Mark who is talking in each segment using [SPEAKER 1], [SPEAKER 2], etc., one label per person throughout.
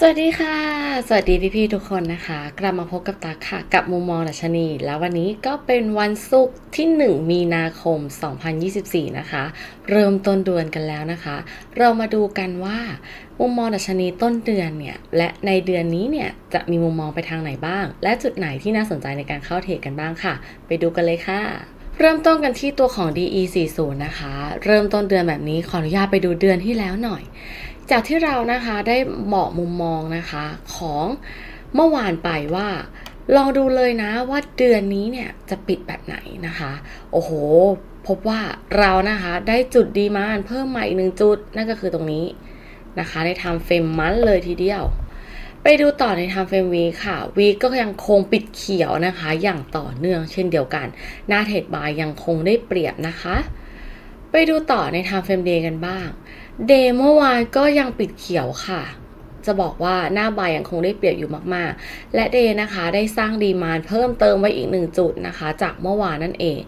[SPEAKER 1] สวัสดีค่ะ สวัสดีพี่ๆทุกคนนะคะ กลับมาพบกับตาค่ะ กับมุมมองดัชนี แล้ววันนี้ก็เป็นวันศุกร์ที่ 1 มีนาคม 2024 นะคะ เริ่มต้นเดือนกันแล้วนะคะ เรามาดูกันว่ามุมมองดัชนีต้นเดือนเนี่ยและในเดือนนี้เนี่ยจะมีมุมมองไปทางไหนบ้าง และจุดไหนที่น่าสนใจในการเข้าเทรดกันบ้างค่ะ ไปดูกันเลยค่ะเริ่มต้นกันที่ตัวของ DE40 นะคะ เริ่มต้นเดือนแบบนี้ขออนุญาตไปดูเดือนที่แล้วหน่อย จากที่เรานะคะได้บอกมุมมองนะคะของเมื่อวานไปว่าลองดูเลยนะว่าเดือนนี้เนี่ยจะปิดแบบไหนนะคะ โอ้โห พบว่าเรานะคะได้จุดดีมานเพิ่มมาอีกหนึ่งจุด นั่นก็คือตรงนี้นะคะในไทม์เฟรมมันเลยทีเดียว ไปดูต่อในไทม์เฟรมวีค่ะวีก็ยังคงปิดเขียวนะคะ อย่างต่อเนื่องเช่นเดียวกัน หน้าเทรดบายยังคงได้เปรียบนะคะ ไปดูต่อในไทม์เฟรมเดย์กันบ้าง เดย์เมื่อวานก็ยังปิดเขียวค่ะ จะบอกว่าหน้าบายยังคงได้เปรียบอยู่มากๆ และเดย์นะคะได้สร้างดีมานเพิ่มเติมไว้อีกหนึ่งจุดนะคะ จากเมื่อวานนั่นเอง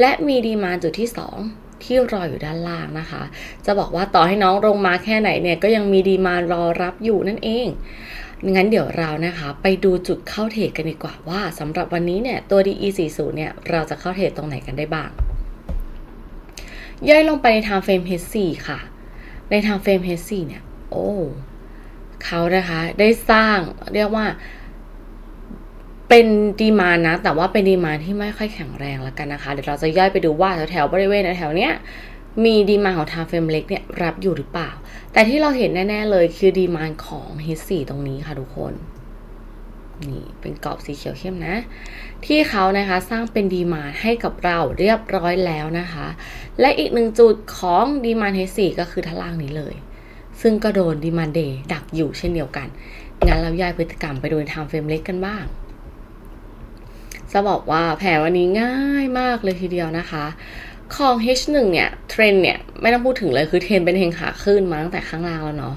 [SPEAKER 1] และมีดีมานจุดที่ 2ที่รออยู่ด้านล่างนะคะ จะบอกว่าต่อให้น้องลงมาแค่ไหนเนี่ยก็ยังมีดีมานรอรับอยู่นั่นเอง งั้นเดี๋ยวเรานะคะ ไปดูจุดเข้าเทรดกันดีกว่าว่าสำหรับวันนี้เนี่ยตัว DE40 เนี่ยเราจะเข้าเทรดตรงไหนกันได้บ้าง ย่อยลงไปใน time frame H4 ค่ะ ในทางเฟรมเฮสซี่เนี่ย โอ้เขานะคะ ได้สร้างเรียกว่า เป็นดีมานนะแต่ว่าเป็นดีมานที่ไม่ค่อยแข็งแรงแล้วกันนะคะ เดี๋ยวเราจะย่อยไปดูว่าแถวๆบริเวณแถวๆเนี้ยมีดีมานของทางเฟรมเล็กเนี่ยรับอยู่หรือเปล่า แต่ที่เราเห็นแน่ ๆ เลยคือดีมานของ H4 ตรงนี้ค่ะทุกคน นี่เป็นกรอบสีเขียวเข้มนะ ที่เขานะคะสร้างเป็นดีมานให้กับเราเรียบร้อยแล้วนะคะ และอีกหนึ่งจุดของดีมานเฮสี่ก็คือท่าล่างนี้เลย ซึ่งก็โดนดีมานเดย์ดักอยู่เช่นเดียวกัน งั้นเราย้ายพฤติกรรมไปดูในไทม์เฟรมเล็กกันบ้างจะบอกว่าแผนวันนี้ง่ายมากเลยทีเดียวนะคะของ H1 เนี่ยเทรนเนี่ย ไม่ต้องพูดถึงเลยคือเทรนเป็นเทรนขาขึ้นมาตั้งแต่ข้างล่างแล้วเนาะ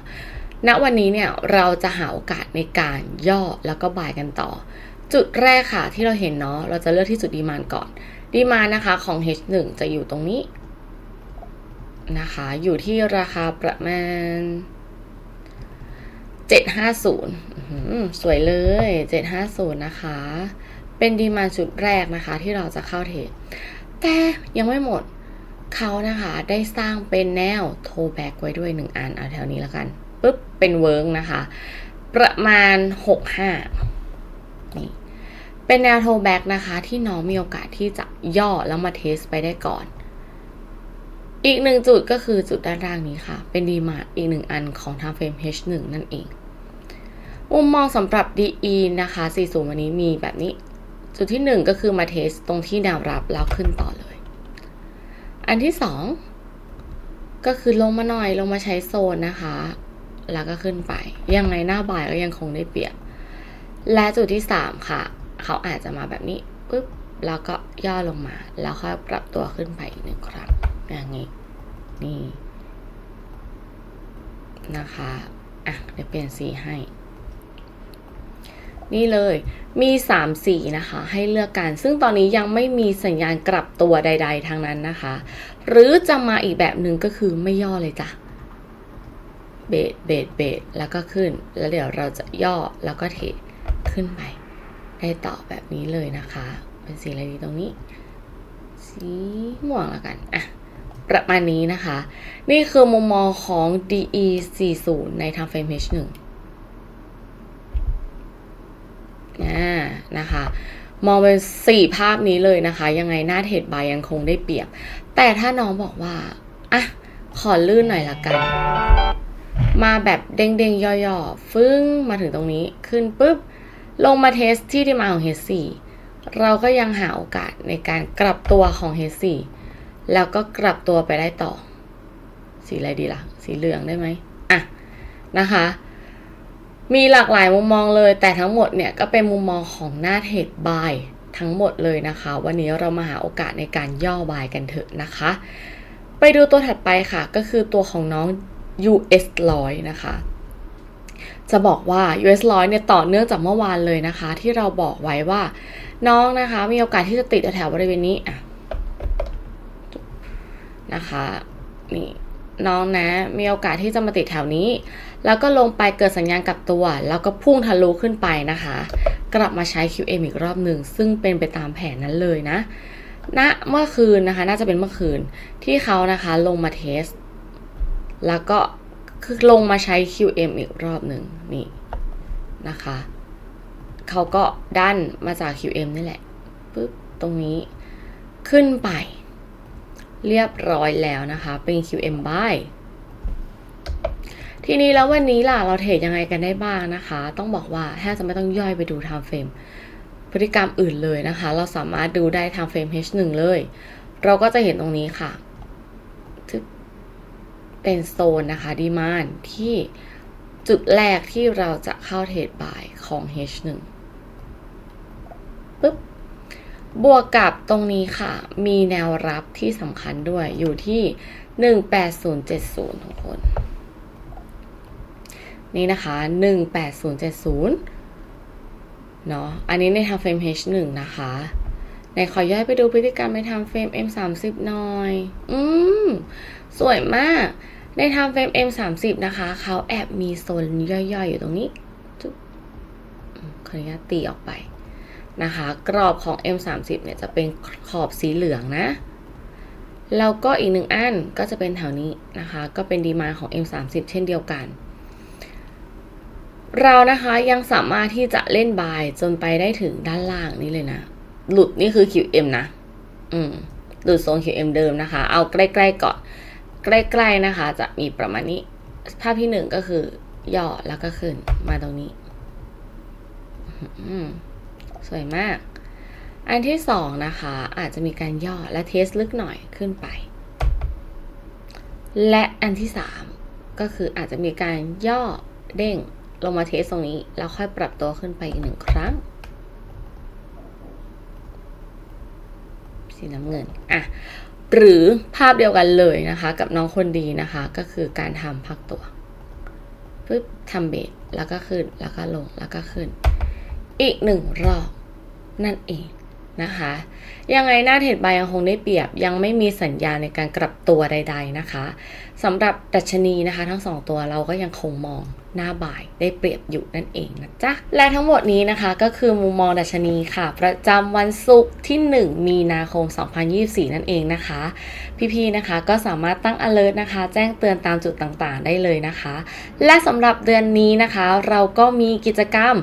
[SPEAKER 1] ณวันนี้เนี่ยเราจะหาโอกาสในการย่อแล้วก็บ่ายกันต่อ จุดแรกค่ะที่เราเห็นเนาะเราจะเลือกที่จุดดีมานก่อน ดีมานนะคะของ H1 จะอยู่ตรงนี้นะคะอยู่ที่ราคาประมาณ 750 สวยเลย 750 นะคะ เป็นดีมานจุดแรกนะคะที่เราจะเข้าเทรดแต่ยังไม่หมดเขานะคะได้สร้างเป็นแนวโทแบ็กไว้ด้วยหนึ่งอัน เอาแถวนี้แล้วกัน ปุ๊บเป็นเวิร์กนะคะ ประมาณ 65นี่เป็นแนวโทแบ็กนะคะที่น้องมีโอกาสที่จะย่อแล้วมาเทสไปได้ก่อน อีกหนึ่งจุดก็คือจุดด้านล่างนี้ค่ะ เป็นดีมาอีกหนึ่งอันของทางเฟรม H1 นั่นเองมุมมองสำหรับ DE นะคะ40วันนี้มีแบบนี้ จุดที่ 1 ก็คือมาเทสตรงที่แนวรับแล้วขึ้นต่อเลย อันที่ 2 ก็คือลงมาหน่อยลงมาใช้โซนนะคะ แล้วก็ขึ้นไป ยังไงหน้าบ่ายก็ยังคงได้เปรียบ และจุดที่ 3 ค่ะ เขาอาจจะมาแบบนี้ปุ๊บแล้วก็ย่อลงมา แล้วค่อยปรับตัวขึ้นไปอีกหนึ่งครั้งอย่างนี้นี่นะคะอะเดี๋ยวเปลี่ยนสีให้ นี่เลยมี 3 สีนะคะ ให้เลือกกัน ซึ่งตอนนี้ยังไม่มีสัญญาณกลับตัวใด ๆทางนั้นนะคะ หรือจะมาอีกแบบหนึ่งก็คือไม่ย่อเลยจ้ะ บสเบสเบสแล้วก็ขึ้น แล้วเดี๋ยวเราจะย่อแล้วก็เทขึ้นไปได้ต่อแบบนี้เลยนะคะ เป็นสีอะไรดีตรงนี้ สีม่วงแล้วกันอะประมาณนี้นะคะ นี่คือมุมมองของ DE 40ใน time frame H1 อ่านะคะ มองเป็นสี่ภาพนี้เลยนะคะ ยังไงหน้าเทรดบายยังคงได้เปรียบ แต่ถ้าน้องบอกว่า อะ ขอลื่นหน่อยละกัน มาแบบเด้งๆ ย่อๆ ฟึ้งมาถึงตรงนี้ขึ้นปุ๊บ ลงมาเทสที่ที่มาของ H4 เราก็ยังหาโอกาสในการกลับตัวของ H4 แล้วก็กลับตัวไปได้ต่อ สีอะไรดีล่ะ สีเหลืองได้ไหมอะนะคะ มีหลากหลายมุมมองเลย แต่ทั้งหมดเนี่ยก็เป็นมุมมองของหน้าเทรดบายทั้งหมดเลยนะคะ วันนี้เรามาหาโอกาสในการย่อบายกันเถอะนะคะ ไปดูตัวถัดไปค่ะ ก็คือตัวของน้อง US 100 นะคะ จะบอกว่า US 100 เนี่ยต่อเนื่องจากเมื่อวานเลยนะคะ ที่เราบอกไว้ว่า น้องนะคะ มีโอกาสที่จะติดแถวๆบริเวณนี้อะนะคะนี่น้องนะมีโอกาสที่จะมาติดแถวนี้ แล้วก็ลงไปเกิดสัญญาณกลับตัว แล้วก็พุ่งทะลุขึ้นไปนะคะ กลับมาใช้ QM อีกรอบหนึ่ง ซึ่งเป็นไปตามแผนนั้นเลยนะณเมื่อคืนนะคะ น่าจะเป็นเมื่อคืนที่เขานะคะลงมาเทส แล้วก็คือลงมาใช้ QM อีกรอบหนึ่งนี่นะคะ เขาก็ดันมาจาก QM นี่แหละปึ๊บตรงนี้ขึ้นไป เรียบร้อยแล้วนะคะ เป็น QM buy ทีนี้แล้ววันนี้ล่ะเราเทรดยังไงกันได้บ้างนะคะ ต้องบอกว่าแทบจะไม่ต้องย่อยไปดู time frame พฤติกรรมอื่นเลยนะคะ เราสามารถดูได้ time frame H1 เลย เราก็จะเห็นตรงนี้ค่ะ เป็นโซนนะคะดีมานที่จุดแรกที่เราจะเข้าเทรดบ่ายของ H1 ปึ๊บบวกกับตรงนี้ค่ะ มีแนวรับที่สำคัญด้วยอยู่ที่ 18070 ทุกคน นี่นะคะ 18070 เนาะอันนี้ในทางเฟรม H1 นะคะ ในขอย่อยไปดูพฤติกรรมในทางเฟรม M30 หน่อย อืม สวยมาก ในทางเฟรม M30 นะคะ เขาแอบมีโซนย่อยๆ อยู่ตรงนี้จุ๊บขออนุญาตตีออกไปนะคะ กรอบของ M30 เนี่ยจะเป็นขอบสีเหลืองนะ แล้วก็อีกหนึ่งอันก็จะเป็นแถวนี้นะคะ ก็เป็นดีมาของ M30 เช่นเดียวกัน เรานะคะยังสามารถที่จะเล่นบายจนไปได้ถึงด้านล่างนี้เลยนะ หลุดนี่คือ QM นะ อืม หลุดโซน QM เดิมนะคะ เอาใกล้ๆก่อน ใกล้ๆนะคะ จะมีประมาณนี้ ภาพที่หนึ่งก็คือย่อแล้วก็ขึ้นมาตรงนี้สวยมาก อันที่สองนะคะ อาจจะมีการย่อและเทสลึกหน่อยขึ้นไป และอันที่สามก็คืออาจจะมีการย่อเด้งลงมาเทสตรงนี้ แล้วค่อยปรับตัวขึ้นไปอีกหนึ่งครั้ง สีน้ำเงิน อะ หรือภาพเดียวกันเลยนะคะ กับน้องคนดีนะคะ ก็คือการทำพักตัวปึ๊บทำเบสแล้วก็ขึ้นแล้วก็ลงแล้วก็ขึ้น อีกหนึ่งรอบนั่นเอง นะคะ ยังไงหน้าเทรดบายยังคงได้เปรียบยังไม่มีสัญญาณในการกลับตัวใด ๆนะคะสำหรับดัชนีนะคะ ทั้งสองตัวเราก็ยังคงมองหน้าบ่ายได้เปรียบอยู่นั่นเองนะจ๊ะ และทั้งหมดนี้นะคะก็คือมุมมองดัชนีค่ะ ประจำวันศุกร์ที่ 1 มีนาคม 2024 นั่นเองนะคะ พี่ๆนะคะก็สามารถตั้ง alert นะคะ แจ้งเตือนตามจุดต่างๆ ได้เลยนะคะ และสำหรับเดือนนี้นะคะ เราก็มีกิจกรรม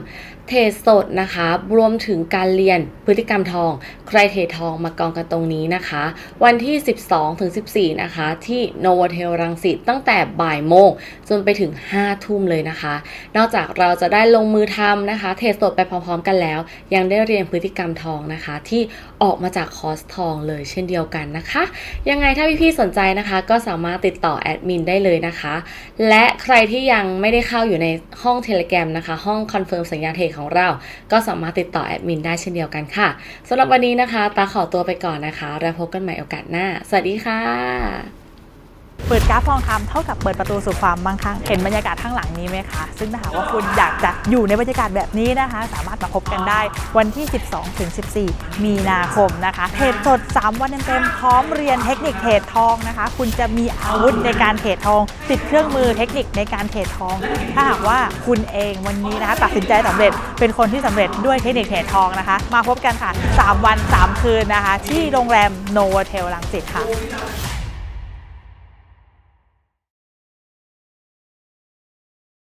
[SPEAKER 1] เทรดสดนะคะ รวมถึงการเรียนพฤติกรรมทอง ใครเทรดทองมากองกันตรงนี้นะคะ วันที่ 12ถึง14 นะคะ ที่โนวเทลรังสิตตั้งแต่บ่ายโมงจนไปถึง 5 ทุ่มเลยนะคะ นอกจากเราจะได้ลงมือทำนะคะ เทรดสดไปพร้อมๆกันแล้ว ยังได้เรียนพฤติกรรมทองนะคะ ที่ออกมาจากคอร์สทองเลยเช่นเดียวกันนะคะ ยังไงถ้าพี่ๆสนใจนะคะ ก็สามารถติดต่อแอดมินได้เลยนะคะ และใครที่ยังไม่ได้เข้าอยู่ในห้องเทเล gram นะคะ ห้องคอนเฟิร์มสัญญาเทรดของเรา ก็สามารถติดต่อแอดมินได้เช่นเดียวกันค่ะสำหรับวันนี้นะคะ ตาขอตัวไปก่อนนะคะ แล้วพบกันใหม่โอกาสหน้า สวัสดีค่ะ
[SPEAKER 2] เปิดกราฟทองคำเท่ากับเปิดประตูสู่ความมั่งคั่งเห็นบรรยากาศข้างหลังนี้ไหมคะซึ่งถ้าหากว่าคุณอยากจะอยู่ในบรรยากาศแบบนี้นะคะ สามารถมาพบกันได้วันที่ 12ถึง14 มีนาคมนะคะเทรดสด 3 วันเต็มๆพร้อมเรียนเทคนิคเทรดทองนะคะ คุณจะมีอาวุธในการเทรดทอง ติดเครื่องมือเทคนิคในการเทรดทอง ถ้าหากว่าคุณเองวันนี้นะคะตัดสินใจสำเร็จเป็นคนที่สำเร็จด้วยเทคนิคเทรดทองนะคะ มาพบกันค่ะ 3 วัน 3 คืนนะคะ ที่โรงแรมโนวเทลลังสิตค่ะ